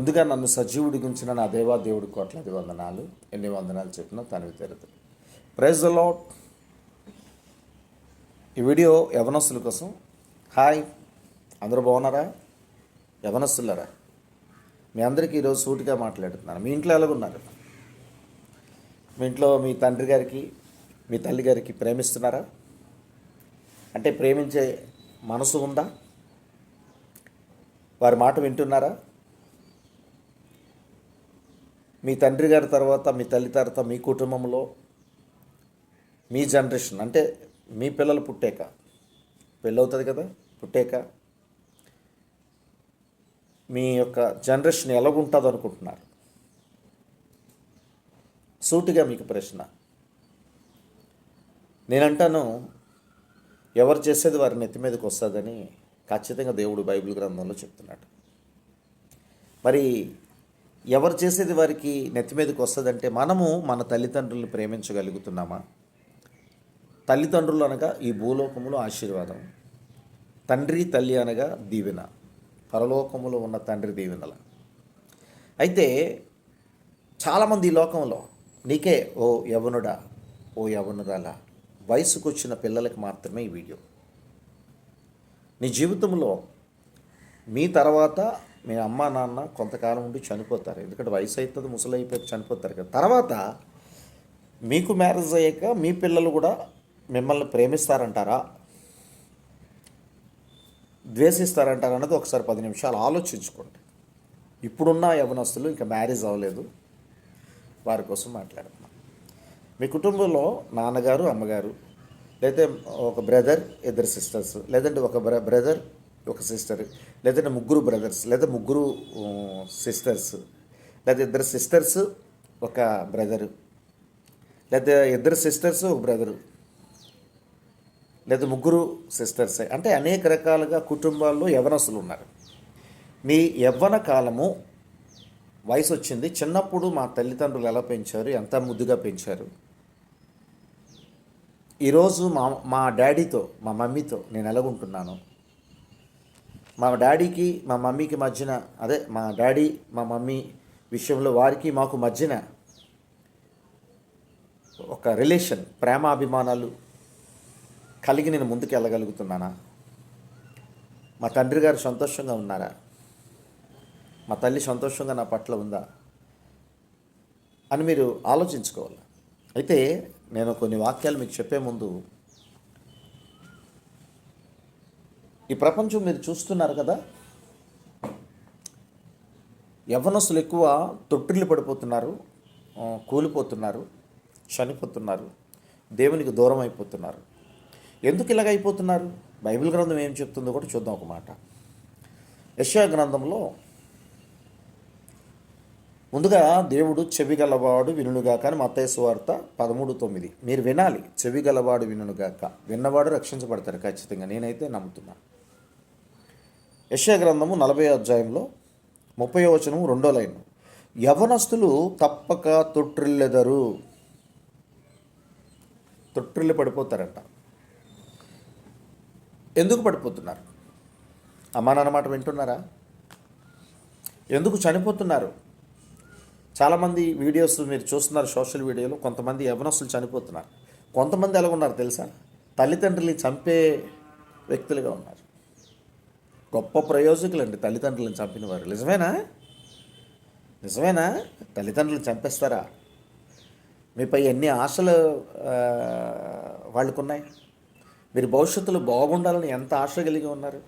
ముందుగా నన్ను సజీవుడి గురించిన నా దేవా దేవుడి కోట్లాది వందనాలు ఎన్ని వందనాలు చెప్పినా తనవి తెరదు. ప్రైజ్ ద లాట్ ఈ వీడియో యవనస్తుల కోసం. హాయ్ అందరూ బాగున్నారా? యవనస్తులరా? మీ అందరికీ ఈరోజు సూటిగా మాట్లాడుతున్నాను. మీ ఇంట్లో ఎలాగున్నారు? మీ ఇంట్లో మీ తండ్రి గారికి మీ తల్లి గారికి ప్రేమిస్తున్నారా? అంటే ప్రేమించే మనసు ఉందా? వారి మాట వింటున్నారా? మీ తండ్రి గారి తర్వాత మీ తల్లి తర్వాత మీ కుటుంబంలో మీ జనరేషన్ అంటే మీ పిల్లలు పుట్టాక పెళ్ళవుతుంది కదా పుట్టాక మీ యొక్క జనరేషన్ ఎలాగుంటుంది అనుకుంటున్నారు సూటిగా మీకు ప్రశ్న. నేనంటాను ఎవరు చేసేది వారి నెత్తి మీదకి వస్తుందని ఖచ్చితంగా దేవుడు బైబిల్ గ్రంథంలో చెప్తున్నాడు. మరి ఎవరు చేసేది వారికి నెత్తి మీదకి వస్తుందంటే మనము మన తల్లిదండ్రులను ప్రేమించగలుగుతున్నామా? తల్లిదండ్రులు అనగా ఈ భూలోకములో ఆశీర్వాదం తండ్రి తల్లి అనగా దీవెన పరలోకములో ఉన్న తండ్రి దీవెనల. అయితే చాలామంది ఈ లోకంలో నీకే ఓ యవనుడా ఓ యవనురాలా వయసుకొచ్చిన పిల్లలకు పిల్లలకి మాత్రమే ఈ వీడియో. నీ జీవితంలో మీ తర్వాత మీ అమ్మ నాన్న కొంతకాలం ఉండి చనిపోతారు. ఎందుకంటే వయసు అవుతుంది ముసలి అయిపోయి చనిపోతారు కదా. తర్వాత మీకు మ్యారేజ్ అయ్యాక మీ పిల్లలు కూడా మిమ్మల్ని ప్రేమిస్తారంటారా? ద్వేషిస్తారంటారా అన్నది ఒకసారి పది నిమిషాలు ఆలోచించుకోండి. ఇప్పుడున్న యవనస్తులు ఇంకా మ్యారేజ్ అవ్వలేదు. వారి కోసం మాట్లాడుతున్నాం మీ కుటుంబంలో నాన్నగారు అమ్మగారు లేదా ఒక బ్రదర్ ఇద్దరు సిస్టర్స్ లేదంటే ఒక బ్ర బ్రదర్ ఒక సిస్టర్ లేదంటే ముగ్గురు బ్రదర్స్ లేదా ముగ్గురు సిస్టర్స్ లేదా ఇద్దరు సిస్టర్స్ ఒక బ్రదరు లేదా ఇద్దరు సిస్టర్స్ ఒక బ్రదరు లేదా ముగ్గురు సిస్టర్స్ అంటే అనేక రకాలుగా కుటుంబాల్లో యవనస్తులు ఉన్నారు. మీ యవ్వన కాలము వయసు వచ్చింది. చిన్నప్పుడు మా తల్లిదండ్రులు ఎలా పెంచారు? ఎంత ముద్దుగా పెంచారు? ఈరోజు మా మా డాడీతో మా మమ్మీతో నేను ఎలాగుంటున్నాను? మా డాడీకి మా మమ్మీకి మధ్యన అదే మా డాడీ మా మమ్మీ విషయంలో వారికి మాకు మధ్యన ఒక రిలేషన్ ప్రేమాభిమానాలు కలిగి నేను ముందుకు వెళ్ళగలుగుతున్నానా? మా తండ్రి గారు సంతోషంగా ఉన్నారా? మా తల్లి సంతోషంగా నా పట్ల ఉందా? అని మీరు ఆలోచించుకోవాలి. అయితే నేను కొన్ని వాక్యాలు మీకు చెప్పే ముందు ఈ ప్రపంచం మీరు చూస్తున్నారు కదా? యవ్వనస్తులు ఎక్కువ తొట్టిల్లు పడిపోతున్నారు కూలిపోతున్నారు చనిపోతున్నారు దేవునికి దూరం అయిపోతున్నారు. ఎందుకు ఇలాగ అయిపోతున్నారు? బైబిల్ గ్రంథం ఏం చెప్తుందో కూడా చూద్దాం ఒక మాట. యశా గ్రంథంలో ముందుగా దేవుడు చెవి గలవాడు వినుగాక అని మత్తయ్య వార్త పదమూడు తొమ్మిది. మీరు వినాలి చెవి గలవాడు వినుగాక విన్నవాడు రక్షించబడతారు ఖచ్చితంగా. నేనైతే నమ్ముతున్నాను. యశా గ్రంథము నలభై అధ్యాయంలో ముప్పై వచనము రెండో లైన్. యవనస్తులు తప్పక తొట్టిల్లెదరు తొట్టిల్లు పడిపోతారంట. ఎందుకు పడిపోతున్నారు? అమ్మా నాన్న మాట వింటున్నారా? ఎందుకు చనిపోతున్నారు? చాలామంది వీడియోస్ మీరు చూస్తున్నారు సోషల్ వీడియోలో కొంతమంది యవనస్తులు చనిపోతున్నారు. కొంతమంది ఎలా ఉన్నారు తెలుసా? తల్లిదండ్రుల్ని చంపే వ్యక్తులుగా ఉన్నారు. గొప్ప ప్రయోజకులు అండి తల్లిదండ్రులను చంపిన వారు నిజమేనా? నిజమేనా? తల్లిదండ్రులను చంపేస్తారా? మీపై ఎన్ని ఆశలు వాళ్ళకున్నాయి? మీరు భవిష్యత్తులో బాగుండాలని ఎంత ఆశ కలిగి ఉన్నారు?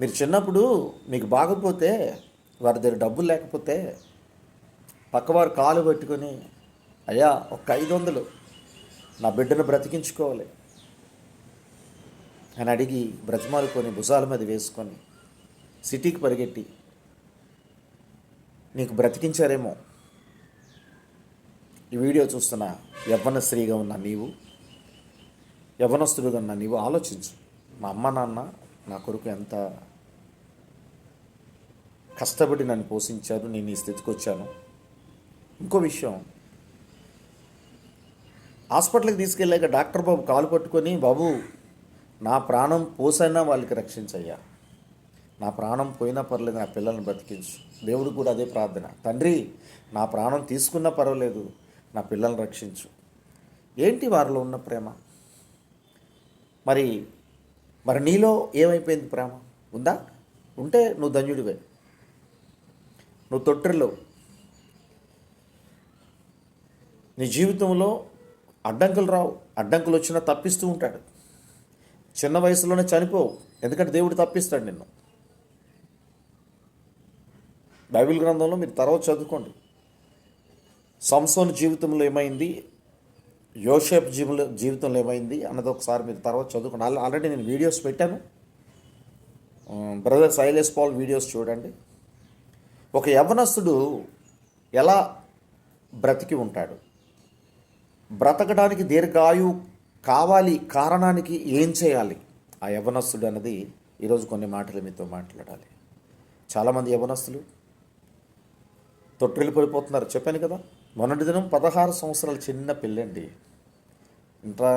మీరు చిన్నప్పుడు మీకు బాగపోతే వారి దగ్గర డబ్బులు లేకపోతే పక్కవారు కాలు పెట్టుకొని అయ్యా ఒక ఐదు వందలు నా బిడ్డను బ్రతికించుకోవాలి. అని అడిగి బ్రతిమాలుకొని భుజాల మీద వేసుకొని సిటీకి పరిగెట్టి నీకు బ్రతికించారేమో. ఈ వీడియో చూస్తున్న యవ్వన స్త్రీగా ఉన్న నీవు యవ్వనస్తుడిగా ఉన్న నీవు ఆలోచించు. మా అమ్మ నాన్న నా కొరకు ఎంత కష్టపడి నన్ను పోషించారు నేను ఈ స్థితికి వచ్చాను. ఇంకో విషయం హాస్పిటల్కి తీసుకెళ్ళాక డాక్టర్ బాబు కాలు పట్టుకొని బాబు నా ప్రాణం పోసైనా వాళ్ళకి రక్షించయ్యా. నా ప్రాణం పోయినా పర్లేదు నా పిల్లల్ని బ్రతికించు దేవుడు కూడా అదే ప్రార్థన. తండ్రి నా ప్రాణం తీసుకున్నా పర్వాలేదు నా పిల్లల్ని రక్షించు. ఏంటి వారిలో ఉన్న ప్రేమ? మరి మరి నీలో ఏమైపోయింది ప్రేమ? ఉందా? ఉంటే నువ్వు ధన్యుడివే. నువ్వు తొట్టెల్లో. నీ జీవితంలో అడ్డంకులు రావు. అడ్డంకులు వచ్చినా తప్పిస్తూ ఉంటాడు. చిన్న వయసులోనే చనిపోవు. ఎందుకంటే దేవుడు తప్పిస్తాడు నిన్ను. బైబిల్ గ్రంథంలో మీరు తర్వాత చదువుకోండి. సంసోన్ జీవితంలో ఏమైంది? యోషేప్ జీవుల జీవితంలో ఏమైంది? అన్నది ఒకసారి మీరు తర్వాత చదువుకోండి. ఆల్రెడీ నేను వీడియోస్ పెట్టాను. బ్రదర్ శైలేష్ పాల్ వీడియోస్ చూడండి. ఒక యవనస్తుడు ఎలా బ్రతికి ఉంటాడు? బ్రతకడానికి దీర్ఘాయు కావాలి కారణానికి ఏం చేయాలి? ఆ యవనస్తుడు అన్నది ఈరోజు కొన్ని మాటలు మీతో మాట్లాడాలి. చాలామంది యవనస్తులు తొట్టిల్లి పడిపోతున్నారు. చెప్పాను కదా మొన్నటి దినం పదహారు సంవత్సరాల చిన్న పిల్లండి. ఇంట్రా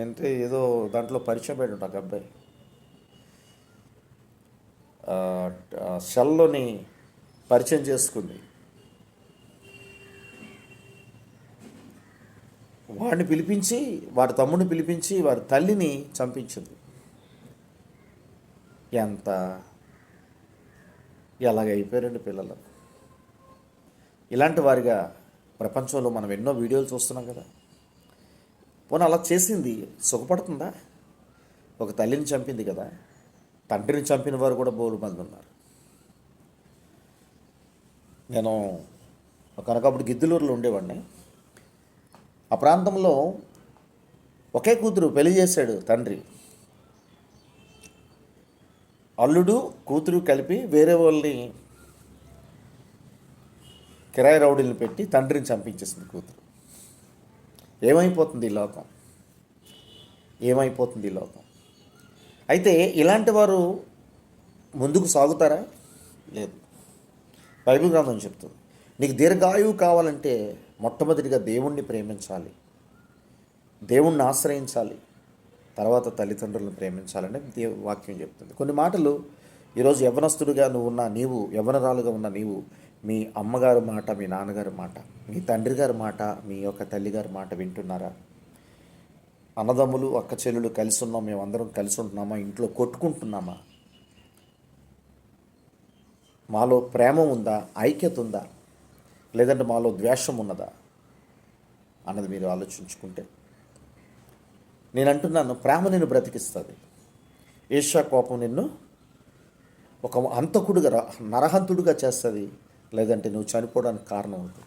అంటే ఏదో దాంట్లో పరిచయం పెట్టి ఉంటా అబ్బాయి. షెల్లోని పరిచయం చేసుకుంది. వాడిని పిలిపించి వాడి తమ్ముడిని పిలిపించి వాడి తల్లిని చంపించింది. ఎంత ఎలాగైపోయారండి పిల్లలు? ఇలాంటి వారిగా ప్రపంచంలో మనం ఎన్నో వీడియోలు చూస్తున్నాం కదా. పోనీ అలా చేసింది సుఖపడుతుందా? ఒక తల్లిని చంపింది కదా. తండ్రిని చంపిన వారు కూడా బోరు మంది ఉన్నారు. నేను కనకప్పుడు గిద్దులూరులో ఉండేవాడిని. ఆ ప్రాంతంలో ఒకే కూతురు పెళ్ళి చేశాడు తండ్రి. అల్లుడు కూతురు కలిపి వేరే వాళ్ళని కిరాయి రౌడీలను పెట్టి తండ్రిని చంపించేసింది కూతురు. ఏమైపోతుంది ఈ లోకం? ఏమైపోతుంది ఈ లోకం? అయితే ఇలాంటి వారు ముందుకు సాగుతారా? లేదు. బైబిల్ గ్రంథం చెప్తుంది. నీకు దీర్ఘాయువు కావాలంటే మొట్టమొదటిగా దేవుణ్ణి ప్రేమించాలి. దేవుణ్ణి ఆశ్రయించాలి. తర్వాత తల్లిదండ్రులను ప్రేమించాలని దేవ వాక్యం చెప్తుంది. కొన్ని మాటలు ఈరోజు యవనస్తుడిగా నువ్వు ఉన్న నీవు యవనరాలుగా ఉన్న నీవు మీ అమ్మగారి మాట మీ నాన్నగారి మాట మీ తండ్రి గారి మాట మీ యొక్క తల్లిగారి మాట వింటున్నారా? అన్నదమ్ములు అక్క చెల్లెలు కలిసి ఉన్నాం మేము అందరం కలిసి ఉంటున్నామా? ఇంట్లో కొట్టుకుంటున్నామా? మాలో ప్రేమ ఉందా? ఐక్యత ఉందా? లేదంటే మాలో ద్వేషం ఉన్నదా అన్నది మీరు ఆలోచించుకుంటే నేను అంటున్నాను ప్రేమ నిన్ను బ్రతికిస్తుంది. ఈర్ష్యా కోపం నిన్ను ఒక అంతకుడుగా నరహంతుడుగా చేస్తుంది. లేదంటే నువ్వు చనిపోవడానికి కారణం ఉంటుంది.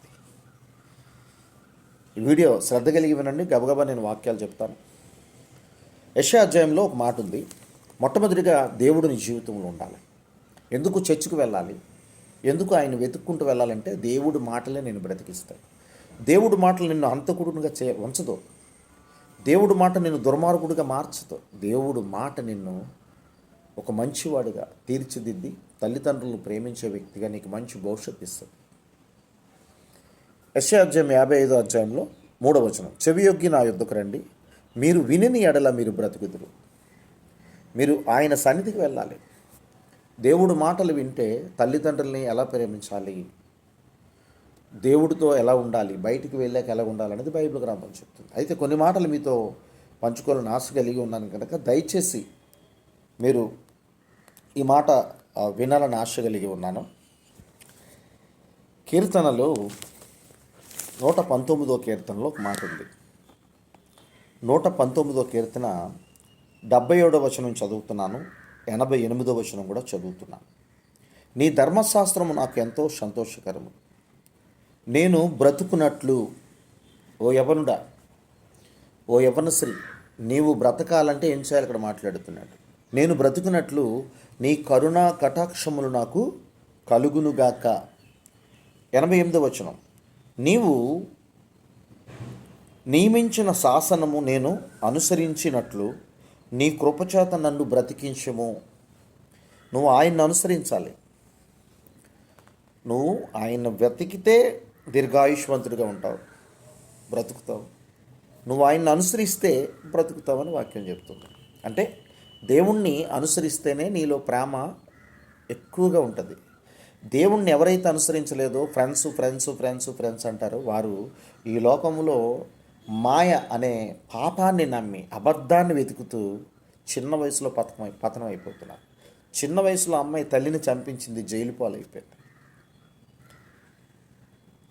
ఈ వీడియో శ్రద్ధ కలిగి వినండి. గబగబా నేను వాక్యాలు చెప్తాను. యశా అధ్యాయంలో ఒక మాట ఉంది. మొట్టమొదటిగా దేవుడు నీ జీవితంలో ఉండాలి. ఎందుకు చర్చికి వెళ్ళాలి? ఎందుకు ఆయన వెతుక్కుంటూ వెళ్ళాలంటే దేవుడు మాటలే నేను బ్రతికిస్తాయి దేవుడు మాటలు నిన్ను అంతకుడుగా చే ఉంచదు. దేవుడు మాట నిన్ను దుర్మార్గుడిగా మార్చదు. దేవుడు మాట నిన్ను ఒక మంచివాడిగా తీర్చిదిద్ది తల్లిదండ్రులను ప్రేమించే వ్యక్తిగా నీకు మంచి భవిష్యత్తు ఇస్తుంది. యశ్యా అధ్యాయం యాభై ఐదో అధ్యాయంలో మూడవ వచనం. చెవియొగ్గి నా యుద్ధకు రండి. మీరు వినిని ఎడల మీరు బ్రతుకుదురు. మీరు ఆయన సన్నిధికి వెళ్ళాలి. దేవుడు మాటలు వింటే తల్లిదండ్రుల్ని ఎలా ప్రేమించాలి? దేవుడితో ఎలా ఉండాలి? బయటికి వెళ్ళాక ఎలా ఉండాలి అనేది బైబిల్ గ్రంథం చెప్తుంది. అయితే కొన్ని మాటలు మీతో పంచుకోవాలని ఆశ కలిగి ఉన్నాను కనుక దయచేసి మీరు ఈ మాట వినాలని ఆశ కలిగి ఉన్నాను. కీర్తనలో నూట పంతొమ్మిదో కీర్తనలో ఒక మాట ఉంది. నూట పంతొమ్మిదో కీర్తన డెబ్బై ఏడవ వచనం చదువుతున్నాను. ఎనభై ఎనిమిదో వచనం కూడా చదువుతున్నాను. నీ ధర్మశాస్త్రము నాకు ఎంతో సంతోషకరము. నేను బ్రతుకున్నట్లు ఓ యవనుడా ఓ యవనశ్రీ నీవు బ్రతకాలంటే ఏం చేయాలి ఇక్కడ మాట్లాడుతున్నాడు. నేను బ్రతుకున్నట్లు నీ కరుణా కటాక్షములు నాకు కలుగునుగాక. ఎనభై ఎనిమిదో వచనం. నీవు నియమించిన శాసనము నేను అనుసరించినట్లు నీ కృపచేత నన్ను బ్రతికించము. నువ్వు ఆయన్ని అనుసరించాలి. నువ్వు ఆయన వెతికితే దీర్ఘాయుష్వంతుడిగా ఉంటావు. బ్రతుకుతావు. నువ్వు ఆయన్ని అనుసరిస్తే బ్రతుకుతావని వాక్యం చెప్తుంది. అంటే దేవుణ్ణి అనుసరిస్తేనే నీలో ప్రేమ ఎక్కువగా ఉంటుంది. దేవుణ్ణి ఎవరైతే అనుసరించలేదో ఫ్రెండ్స్ ఫ్రెండ్స్ ఫ్రెండ్స్ ఫ్రెండ్స్ అంటారో వారు ఈ లోకంలో మాయ అనే పాపాన్ని నమ్మి అబద్ధాన్ని వెతుకుతూ చిన్న వయసులో పతకమై పతనం అయిపోతున్నారు చిన్న వయసులో అమ్మాయి తల్లిని చంపించింది జైలు పాలైపోయింది.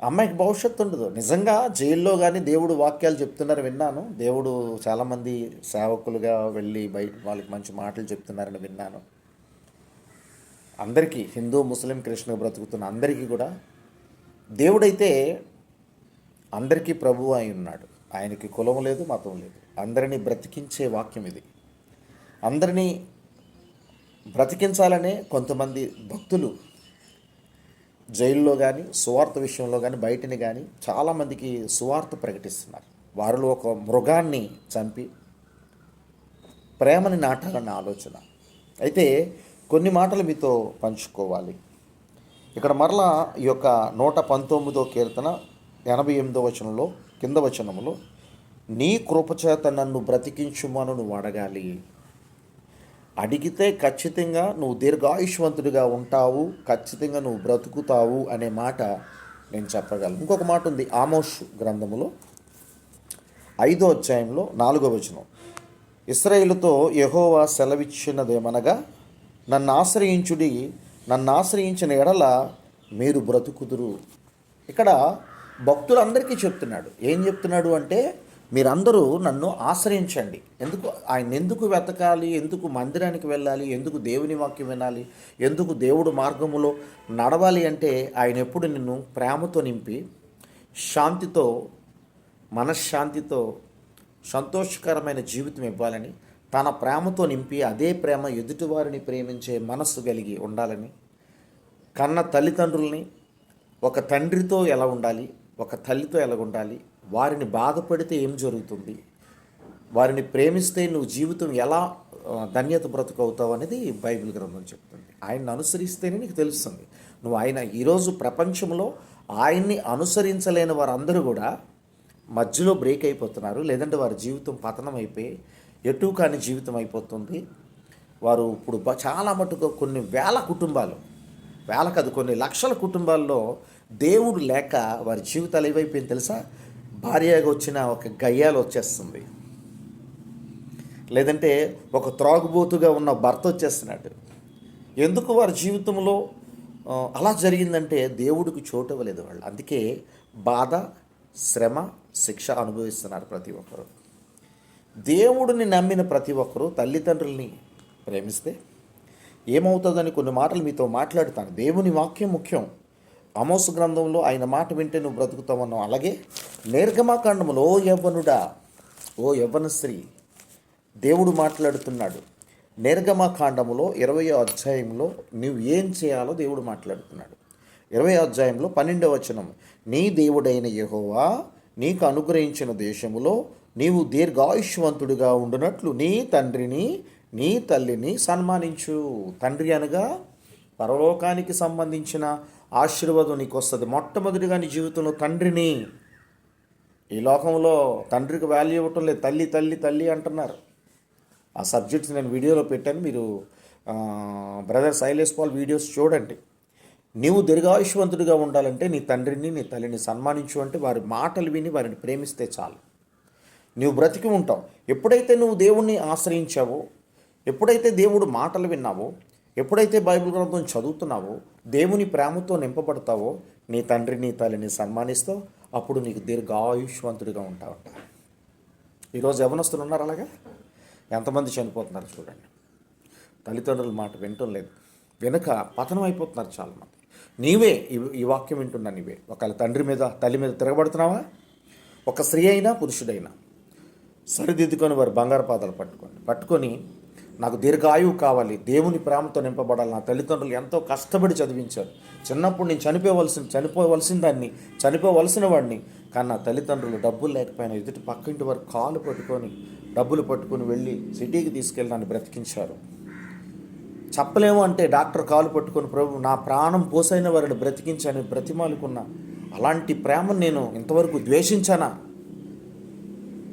అమ్మాయికి భవిష్యత్తు ఉండదు. నిజంగా జైల్లో కానీ దేవుడు వాక్యాలు చెప్తున్నారు విన్నాను. దేవుడు చాలామంది సేవకులుగా వెళ్ళి బయట వాళ్ళకి మంచి మాటలు చెప్తున్నారని విన్నాను. అందరికీ హిందూ ముస్లిం కృష్ణ బ్రతుకుతున్న అందరికీ కూడా దేవుడైతే అందరికీ ప్రభువు అయి ఉన్నాడు. ఆయనకి కులం లేదు మతం లేదు. అందరినీ బ్రతికించే వాక్యం ఇది. అందరినీ బ్రతికించాలనే కొంతమంది భక్తులు జైల్లో కానీ సువార్త విషయంలో కానీ బయటని కానీ చాలామందికి సువార్త ప్రకటిస్తున్నారు. వారిలో ఒక మృగాన్ని చంపి ప్రేమని నాటాలన్న ఆలోచన. అయితే కొన్ని మాటలు మీతో పంచుకోవాలి. ఇక్కడ మరలా ఈ యొక్క నూట పంతొమ్మిదో కీర్తన ఎనభై ఎనిమిదో వచనంలో కింద వచనములో నీ కృపచేత నన్ను బ్రతికించుమను నువ్వు అడగాలి. అడిగితే ఖచ్చితంగా నువ్వు దీర్ఘాయుష్వంతుడిగా ఉంటావు ఖచ్చితంగా నువ్వు బ్రతుకుతావు అనే మాట నేను చెప్పగలను. ఇంకొక మాట ఉంది ఆమోష్ గ్రంథములో ఐదో అధ్యాయంలో నాలుగో వచనం. ఇస్రాయేలుతో యహోవా సెలవిచ్చినదేమనగా నన్ను ఆశ్రయించుడి నన్ను ఆశ్రయించిన ఎడల మీరు బ్రతుకుదురు. ఇక్కడ భక్తులందరికీ చెప్తున్నాడు. ఏం చెప్తున్నాడు అంటే మీరందరూ నన్ను ఆశ్రయించండి. ఎందుకు? ఆయన ఎందుకు వెతకాలి? ఎందుకు మందిరానికి వెళ్ళాలి? ఎందుకు దేవుని వాక్యం వినాలి? ఎందుకు దేవుడు మార్గములో నడవాలి? అంటే ఆయన ఎప్పుడు నిన్ను ప్రేమతో నింపి శాంతితో మనశ్శాంతితో సంతోషకరమైన జీవితం ఇవ్వాలని తన ప్రేమతో నింపి అదే ప్రేమ ఎదుటివారిని ప్రేమించే మనస్సు కలిగి ఉండాలని కన్న తల్లిదండ్రుల్ని ఒక తండ్రితో ఎలా ఉండాలి? ఒక తల్లితో ఎలా ఉండాలి వారిని బాధపడితే ఏం జరుగుతుంది? వారిని ప్రేమిస్తే నువ్వు జీవితం ఎలా ధన్యత బ్రతుకవుతావు అనేది బైబిల్ గ్రంథం చెప్తుంది. ఆయన్ని అనుసరిస్తేనే నీకు తెలుస్తుంది. నువ్వు ఆయన ఈరోజు ప్రపంచంలో ఆయన్ని అనుసరించలేని వారందరూ కూడా మధ్యలో బ్రేక్ అయిపోతున్నారు. లేదంటే వారి జీవితం పతనం అయిపోయి ఎటు కాని జీవితం అయిపోతుంది. వారు ఇప్పుడు చాలా మటుకు కొన్ని వేల కుటుంబాలు వేల కాదు కొన్ని లక్షల కుటుంబాల్లో దేవుడు లేక వారి జీవితాలు ఏవైపోయింది తెలుసా? భార్యగా వచ్చిన ఒక గయ్యాలు వచ్చేస్తుంది. లేదంటే ఒక త్రాగుబోతుగా ఉన్న భర్త వచ్చేస్తున్నాడు. ఎందుకు వారి జీవితంలో అలా జరిగిందంటే దేవుడికి చోటు ఇవ్వలేదు వాళ్ళు. అందుకే బాధ శ్రమ శిక్ష అనుభవిస్తున్నారు ప్రతి ఒక్కరు. దేవుడిని నమ్మిన ప్రతి ఒక్కరూ తల్లిదండ్రుల్ని ప్రేమిస్తే ఏమవుతుందని కొన్ని మాటలు మీతో మాట్లాడుతాను. దేవుని వాక్యం ముఖ్యం. అమోస్ గ్రంథంలో ఆయన మాట వింటే నువ్వు బ్రతుకుతావన్నావు. అలాగే నిర్గమాకాండములో ఓ యవ్వనుడా ఓ యవ్వన స్త్రీ దేవుడు మాట్లాడుతున్నాడు. నిర్గమకాండములో ఇరవై అధ్యాయంలో నువ్వు ఏం చేయాలో దేవుడు మాట్లాడుతున్నాడు. ఇరవై అధ్యాయంలో పన్నెండవ వచనం నీ దేవుడైన యహోవా నీకు అనుగ్రహించిన దేశములో నీవు దీర్ఘాయుష్వంతుడిగా ఉండునట్లు నీ తండ్రిని నీ తల్లిని సన్మానించు. తండ్రి అనగా పరలోకానికి సంబంధించిన ఆశీర్వాదం నీకు వస్తుంది మొట్టమొదటిగా నీ జీవితంలో తండ్రిని ఈ లోకంలో తండ్రికి వాల్యూ ఇవ్వటం లేదు. తల్లి తల్లి తల్లి అంటున్నారు. ఆ సబ్జెక్ట్స్ నేను వీడియోలో పెట్టాను. మీరు బ్రదర్ శైలేష్ పాల్ వీడియోస్ చూడండి. నీవు దీర్ఘాయుష్వంతుడిగా ఉండాలంటే నీ తండ్రిని నీ తల్లిని సన్మానించు అంటే వారి మాటలు విని వారిని ప్రేమిస్తే చాలు. నువ్వు బ్రతికి ఉంటావు. ఎప్పుడైతే నువ్వు దేవుణ్ణి ఆశ్రయించావో ఎప్పుడైతే దేవుడు మాటలు విన్నావో ఎప్పుడైతే బైబిల్ గ్రంథం చదువుతున్నావో దేవుని ప్రేమతో నింపబడతావో నీ తండ్రి నీ తల్లిని సన్మానిస్తావు అప్పుడు నీకు దీర్ఘాయుష్వంతుడిగా ఉంటావట ఈరోజు యవనస్తులు ఉన్నారు అలాగా? ఎంతమంది చనిపోతున్నారు చూడండి. తల్లిదండ్రుల మాట వినటం లేదు. వెనుక పతనం అయిపోతున్నారు చాలామంది. నీవే ఈ వాక్యం వింటున్నా నీవే. ఒకవేళ తండ్రి మీద తల్లి మీద తిరగబడుతున్నావా? ఒక స్త్రీ అయినా పురుషుడైనా సరిదిద్దుకొని వారు బంగారు పాదాలు పట్టుకోండి. పట్టుకొని నాకు దీర్ఘాయువు కావాలి. దేవుని ప్రేమతో నింపబడాలి. నా తల్లిదండ్రులు ఎంతో కష్టపడి చదివించారు. చిన్నప్పుడు నేను చనిపోవలసిన చనిపోవలసిన దాన్ని చనిపోవలసిన వాడిని. కానీ నా తల్లిదండ్రులు డబ్బులు లేకపోయినా ఎదుటి పక్కింటి వారు కాలు పట్టుకొని డబ్బులు పట్టుకొని వెళ్ళి సిటీకి తీసుకెళ్ళి నన్ను బ్రతికించారు. చెప్పలేము అంటే డాక్టర్ కాలు పట్టుకొని ప్రభు నా ప్రాణం పోసైన వారిని బ్రతికించని బ్రతిమాలుకున్న. అలాంటి ప్రేమను నేను ఇంతవరకు ద్వేషించానా?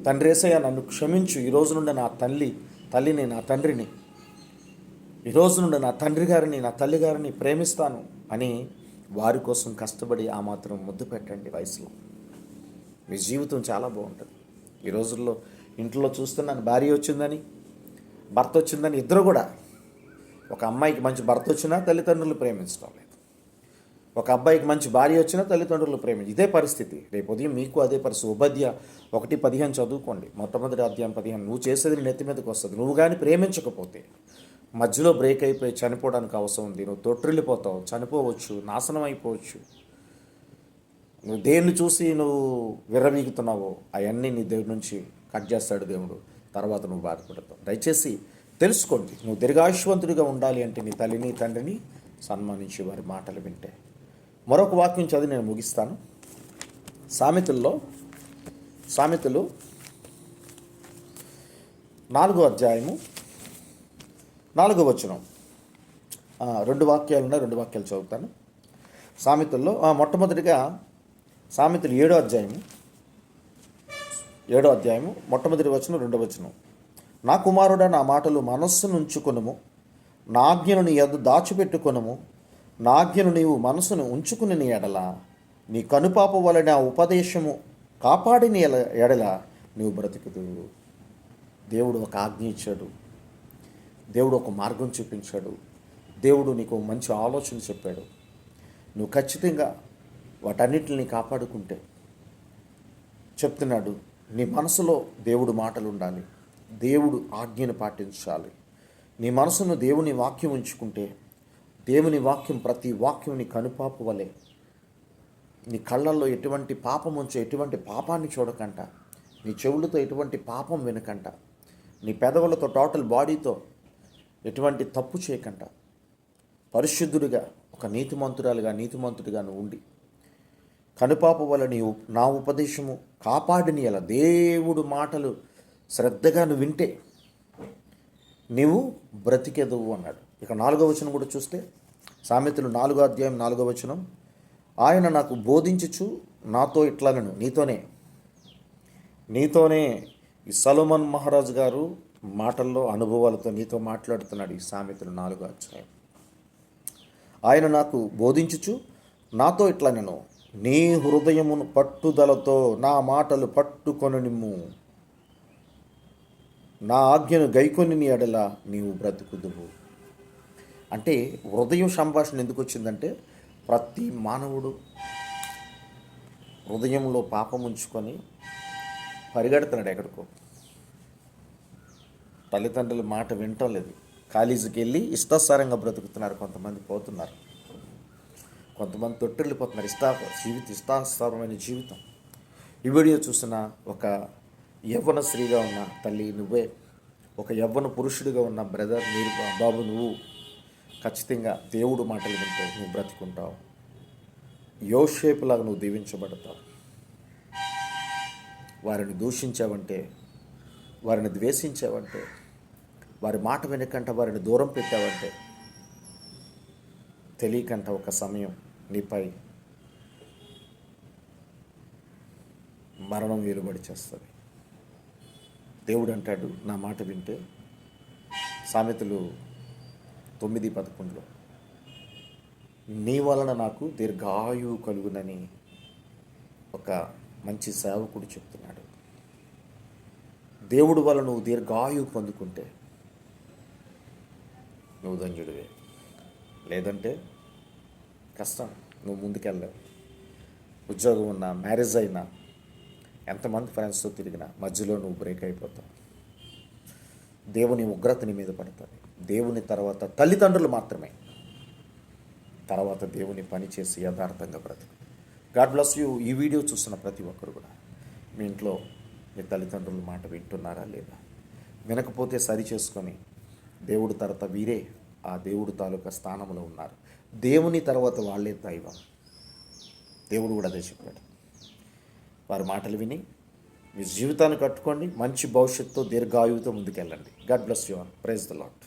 తండ్రేసయ్య నన్ను క్షమించు. ఈ రోజు నుండి నా తల్లి తల్లిని నా తండ్రిని. ఈరోజు నుండి నా తండ్రి గారిని నా తల్లి గారిని ప్రేమిస్తాను అని వారి కోసం కష్టపడి ఆ మాత్రం ముద్దు పెట్టండి వయసులో. మీ జీవితం చాలా బాగుంటుంది. ఈ రోజుల్లో ఇంట్లో చూస్తున్నాను భార్య వచ్చిందని భర్త వచ్చిందని ఇద్దరు కూడా ఒక అమ్మాయికి మంచి భర్త వచ్చినా తల్లిదండ్రులు ప్రేమించడం ఒక అబ్బాయికి మంచి భార్య వచ్చినా తల్లిదండ్రులు ప్రేమించి. ఇదే పరిస్థితి. రేపు ఉదయం మీకు అదే పరిస్థితి. ఉపాధ్య ఒకటి పదిహేను చదువుకోండి. మొట్టమొదటి అధ్యాయం పదిహేను. నువ్వు చేసేది నెత్తి మీదకి వస్తుంది. నువ్వు కానీ ప్రేమించకపోతే మధ్యలో బ్రేక్ అయిపోయి చనిపోవడానికి అవసరం ఉంది. నువ్వు తొట్టిల్లిపోతావు చనిపోవచ్చు. నాశనం అయిపోవచ్చు. నువ్వు దేన్ని చూసి నువ్వు విర్రవీగుతున్నావో అవన్నీ నీ దేవుడి నుంచి కట్ చేస్తాడు దేవుడు. తర్వాత నువ్వు బాధపడతావు. దయచేసి తెలుసుకోండి. నువ్వు దీర్ఘాయుష్వంతుడిగా ఉండాలి అంటే నీ తల్లిని తండ్రిని సన్మానించి వారి మాటలు వింటే. మరొక వాక్యం చదివి నేను ముగిస్తాను. సామెతల్లో సామెతలు నాలుగో అధ్యాయము నాలుగో వచనం. రెండు వాక్యాలు ఉన్నాయి రెండు వాక్యాలు చదువుతాను. సామెతల్లో మొట్టమొదటిగా సామెతలు ఏడో అధ్యాయము ఏడో అధ్యాయము మొట్టమొదటి వచనం రెండో వచనం. నా కుమారుడా నా మాటలు మనస్సునుంచుకునుము నా ఆజ్ఞను నీ ఎద్దు నాజ్ఞను నీవు మనసును ఉంచుకుని ఎడల. నీ కనుపాప వలన ఆ ఉపదేశము కాపాడిన ఎల ఎడల నీవు బ్రతుకుదు దేవుడు ఒక ఆజ్ఞ ఇచ్చాడు. దేవుడు ఒక మార్గం చూపించాడు. దేవుడు నీకు మంచి ఆలోచన చెప్పాడు. నువ్వు ఖచ్చితంగా వాటన్నిటిని కాపాడుకుంటే. చెప్తున్నాడు నీ మనసులో దేవుడు మాటలు ఉండాలి. దేవుడు ఆజ్ఞను పాటించాలి. నీ మనసును దేవుని వాక్యం ఉంచుకుంటే దేవుని వాక్యం ప్రతి వాక్యం నీ కనుపాపు వలె. నీ కళ్ళల్లో ఎటువంటి పాపం ఉంచో ఎటువంటి పాపాన్ని చూడకంట. నీ చెవులతో ఎటువంటి పాపం వినకంట. నీ పెదవులతో టోటల్ బాడీతో ఎటువంటి తప్పు చేయకంట. పరిశుద్ధుడిగా ఒక నీతిమంతురాలుగా నీతిమంతుడిగా నువ్వు ఉండి. కనుపాప వల్ల నీ ఉప్- నా ఉపదేశము కాపాడిని అలా దేవుడు మాటలు శ్రద్ధగా నువ్వు వింటే నీవు బ్రతికెదవు అన్నాడు. ఇక నాలుగో వచనం కూడా చూస్తే సామెతలు నాలుగో అధ్యాయం నాలుగో వచనం. ఆయన నాకు బోధించుచు నాతో ఇట్లాగను నీతోనే. నీతోనే ఈ సలోమన్ మహారాజు గారు మాటల్లో అనుభవాలతో నీతో మాట్లాడుతున్నాడు ఈ సామెతలు నాలుగో అధ్యాయం. ఆయన నాకు బోధించుచు నాతో ఇట్లా నేను నీ హృదయమును పట్టుదలతో నా మాటలు పట్టుకొని నిమ్ము నా ఆజ్ఞను గైకొని నీ ఎడల నీవు బ్రతుకుదువు. అంటే హృదయం సంభాషణ ఎందుకు వచ్చిందంటే ప్రతి మానవుడు హృదయంలో పాపం ఉంచుకొని పరిగెడుతున్నాడు ఎక్కడికో. తల్లిదండ్రుల మాట వినటం లేదు. కాలేజీకి వెళ్ళి ఇష్టాసారంగా బ్రతుకుతున్నారు. కొంతమంది పోతున్నారు. కొంతమంది తొట్టిల్లిపోతున్నారు. ఇష్టా జీవిత ఇష్టాసారమైన జీవితం. ఈ వీడియో చూసిన ఒక యవ్వన స్త్రీగా ఉన్న తల్లి నువ్వే ఒక యవ్వన పురుషుడిగా ఉన్న బ్రదర్ మీరు బాబు నువ్వు ఖచ్చితంగా దేవుడు మాటలు వింటే నువ్వు బ్రతుకుంటావు. యోషేపులాగా నువ్వు దీవించబడతావు. వారిని దూషించావంటే వారిని ద్వేషించావంటే వారి మాట వెనకంట వారిని దూరం పెట్టావంటే తెలియకంట ఒక సమయం నీపై మరణం వేలుబడి చేస్తుంది. దేవుడు అంటాడు నా మాట వింటే సామెతలు తొమ్మిది పదకొండులో. నీ వలన నాకు దీర్ఘాయువు కలుగునని ఒక మంచి సేవకుడు చెప్తున్నాడు. దేవుడు వల్ల నువ్వు దీర్ఘాయువు పొందుకుంటే నువ్వు ధన్యుడివే. లేదంటే కష్టం నువ్వు ముందుకెళ్ళలేవు. ఉద్యోగం ఉన్నా మ్యారేజ్ అయినా ఎంతమంది ఫ్రెండ్స్తో తిరిగినా మధ్యలో నువ్వు బ్రేక్ అయిపోతావు. దేవుని ఉగ్రతని మీద పడుతుంది. దేవుని తర్వాత తల్లిదండ్రులు మాత్రమే. తర్వాత దేవుని పని చేసి యథార్థంగా బ్రతుకు. God bless you. ఈ వీడియో చూస్తున్న ప్రతి ఒక్కరు కూడా. మీ ఇంట్లో మీ తల్లిదండ్రుల మాట వింటున్నారా లేదా? వినకపోతే సరి చేసుకొని దేవుడు తర్వాత వీరే ఆ దేవుడు తాలూకా స్థానంలో ఉన్నారు. దేవుని తర్వాత వాళ్ళే దైవం. దేవుడు కూడా అదే చెప్పాడు. వారి మాటలు విని మీ జీవితాన్ని కట్టుకోండి మంచి భవిష్యత్తుతో దీర్ఘాయువుతో ముందుకెళ్ళండి. God bless you all praise the Lord